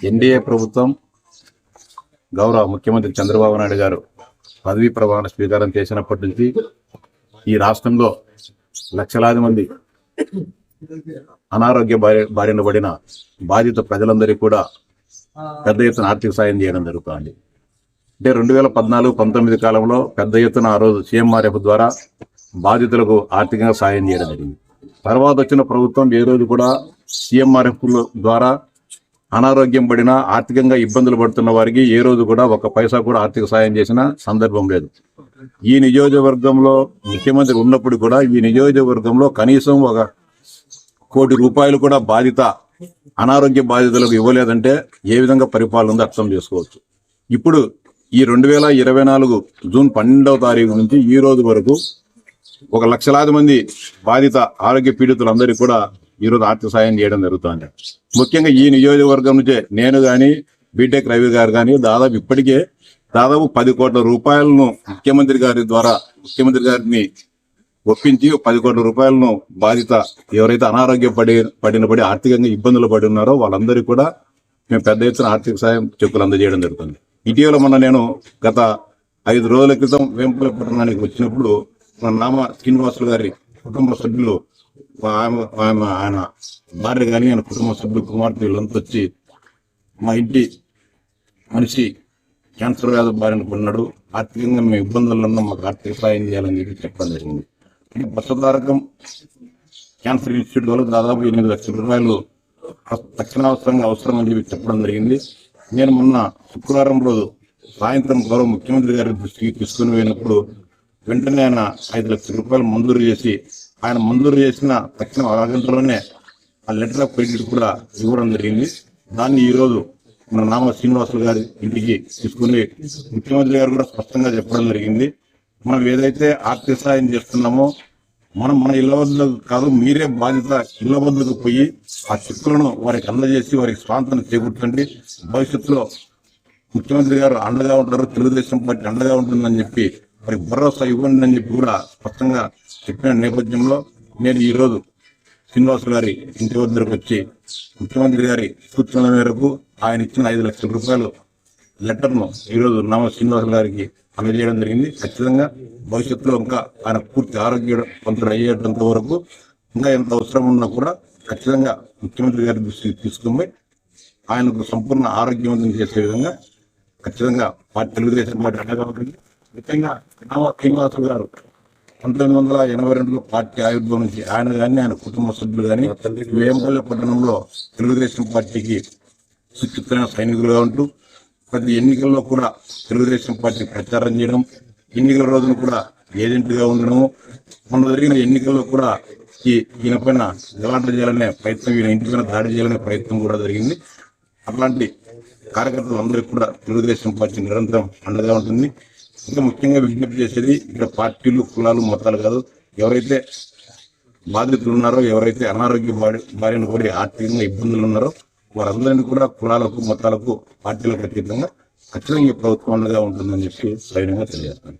NDA ప్రభుత్వం గౌరవ ముఖ్యమంత్రి చంద్రబాబు నాయుడు గారు పదవీ ప్రమాణ స్వీకారం చేసినప్పటి నుంచి ఈ రాష్ట్రంలో లక్షలాది మంది అనారోగ్య బారి బారిన పడిన బాధిత ప్రజలందరికీ కూడా పెద్ద ఎత్తున ఆర్థిక సాయం చేయడం జరుగుతుంది. అంటే రెండు వేల పద్నాలుగు పంతొమ్మిది కాలంలో పెద్ద ఎత్తున ఆ రోజు సీఎంఆర్ఎఫ్ ద్వారా బాధితులకు ఆర్థికంగా సాయం చేయడం జరిగింది. తర్వాత వచ్చిన ప్రభుత్వం ఏ రోజు కూడా సీఎంఆర్ఎఫ్ ద్వారా అనారోగ్యం పడిన ఆర్థికంగా ఇబ్బందులు పడుతున్న వారికి ఏ రోజు కూడా ఒక పైసా కూడా ఆర్థిక సాయం చేసిన సందర్భం లేదు. ఈ నియోజకవర్గంలో ముఖ్యమంత్రి ఉన్నప్పుడు కూడా ఈ నియోజకవర్గంలో కనీసం ఒక కోటి రూపాయలు కూడా బాధిత అనారోగ్య బాధితులకు ఇవ్వలేదంటే ఏ విధంగా పరిపాలన ఉందో అర్థం చేసుకోవచ్చు. ఇప్పుడు ఈ రెండు వేల ఇరవై నాలుగు జూన్ పన్నెండవ తారీఖు నుంచి ఈ రోజు వరకు ఒక లక్షలాది మంది బాధిత ఆరోగ్య పీడితులందరికీ కూడా ఈరోజు ఆర్థిక సాయం చేయడం జరుగుతుంది. ముఖ్యంగా ఈ నియోజకవర్గం నుంచే నేను కానీ బీటెక్ రవి గారు కానీ దాదాపు ఇప్పటికే దాదాపు పది కోట్ల రూపాయలను ముఖ్యమంత్రి గారి ద్వారా ముఖ్యమంత్రి గారిని ఒప్పించి పది కోట్ల రూపాయలను బాధిత ఎవరైతే అనారోగ్య పడి పడిన పడి ఆర్థికంగా ఇబ్బందులు పడి ఉన్నారో వాళ్ళందరికీ కూడా మేము పెద్ద ఎత్తున ఆర్థిక సాయం చెక్కులు అందజేయడం జరుగుతుంది. ఇటీవల మొన్న నేను గత ఐదు రోజుల క్రితం వేంపల పట్టణానికి వచ్చినప్పుడు మన నామ శ్రీనివాసులు గారి కుటుంబ సభ్యులు ఆమె ఆమె ఆయన భార్య కానీ ఆయన కుటుంబ సభ్యులు కుమార్తె వీళ్ళంతా వచ్చి మా ఇంటి మనిషి క్యాన్సర్ వ్యాధి బారిన పడినాడు. ఆర్థికంగా మేము ఇబ్బందుల్లో ఉన్నాం మాకు ఆర్థిక సాయం చేయాలని చెప్పి చెప్పడం జరిగింది. అంటే బసధారకం క్యాన్సర్ ఇన్స్టిట్యూట్ వల్ల దాదాపు ఎనిమిది లక్షల రూపాయలు తక్షణావసరంగా అవసరం అని చెప్పి చెప్పడం జరిగింది. నేను మొన్న శుక్రవారం రోజు సాయంత్రం గౌరవ ముఖ్యమంత్రి గారి దృష్టికి తీసుకుని పోయినప్పుడు వెంటనే ఆయన ఐదు లక్షల రూపాయలు మంజూరు చేసి ఆయన మంజూరు చేసిన తక్షణ అరగంటలోనే ఆ లెటర్ ఆఫ్ క్రెడిట్ కూడా ఇవ్వడం జరిగింది. దాన్ని ఈరోజు మన నామ శ్రీనివాసులు గారి ఇంటికి తీసుకుని ముఖ్యమంత్రి గారు కూడా స్పష్టంగా చెప్పడం జరిగింది. మనం ఏదైతే ఆర్థిక సహాయం చేస్తున్నామో మనం మన ఇళ్ళ వద్దకు కాదు మీరే బాధ్యత ఇళ్ళ వద్దకు పోయి ఆ చెక్కులను వారికి అందజేసి వారికి స్వాతంత్రం చేకూర్చండి. భవిష్యత్తులో ముఖ్యమంత్రి గారు అండగా ఉంటారు తెలుగుదేశం పార్టీ అండగా ఉంటుందని చెప్పి మరి భరోసా ఇవ్వండి అని చెప్పి కూడా స్పష్టంగా చెప్పిన నేపథ్యంలో నేను ఈరోజు శ్రీనివాసు శ్రీనివాస్ గారి ఇంటి వద్దకు వచ్చి ముఖ్యమంత్రి గారి సూచనల మేరకు ఆయన ఇచ్చిన ఐదు లక్షల రూపాయలు లెటర్ను ఈరోజు నామ శ్రీనివాస్ గారికి అందజేయడం జరిగింది. ఖచ్చితంగా భవిష్యత్తులో ఇంకా ఆయన పూర్తి ఆరోగ్యవంతుడు అయ్యేటంత వరకు ఇంకా ఎంత అవసరం ఉన్నా కూడా ఖచ్చితంగా ముఖ్యమంత్రి గారి దృష్టికి తీసుకుని ఆయనకు సంపూర్ణ ఆరోగ్యవంతం చేసే విధంగా ఖచ్చితంగా పార్టీ తెలుగుదేశం పార్టీ అండగా ఉంటుంది. ముఖ్యంగా నామ శ్రీనివాసులు గారు పంతొమ్మిది వందల ఎనభై రెండులో పార్టీ ఆవిర్భావం నుంచి ఆయన కానీ ఆయన కుటుంబ సభ్యులు కానీ వేంపల్లి పట్టణంలో తెలుగుదేశం పార్టీకి సుచిత్రమైన సైనికులుగా ఉంటూ ప్రతి ఎన్నికల్లో కూడా తెలుగుదేశం పార్టీ ప్రచారం చేయడం ఎన్నికల రోజున కూడా ఏజెంట్గా ఉండడము మొన్న జరిగిన ఎన్నికల్లో కూడా ఈ ఈయన పైన గలాట చేయాలనే ప్రయత్నం ఈయన ఇంటి పైన దాడి చేయాలనే ప్రయత్నం కూడా జరిగింది. అట్లాంటి కార్యకర్తలు అందరికీ కూడా తెలుగుదేశం పార్టీ నిరంతరం అండగా ఉంటుంది. ఇంకా ముఖ్యంగా విజ్ఞప్తి చేసేది ఇక్కడ పార్టీలు కులాలు మతాలు కాదు. ఎవరైతే బాధితులు ఉన్నారో ఎవరైతే అనారోగ్య బారి బారిన పడి ఆర్థికంగా ఇబ్బందులు ఉన్నారో వారందరినీ కూడా కులాలకు మతాలకు పార్టీలకు అతీతంగా ఖచ్చితంగా ఈ ప్రభుత్వం అండగా ఉంటుందని చెప్పి సైన్యంగా తెలియజేస్తాను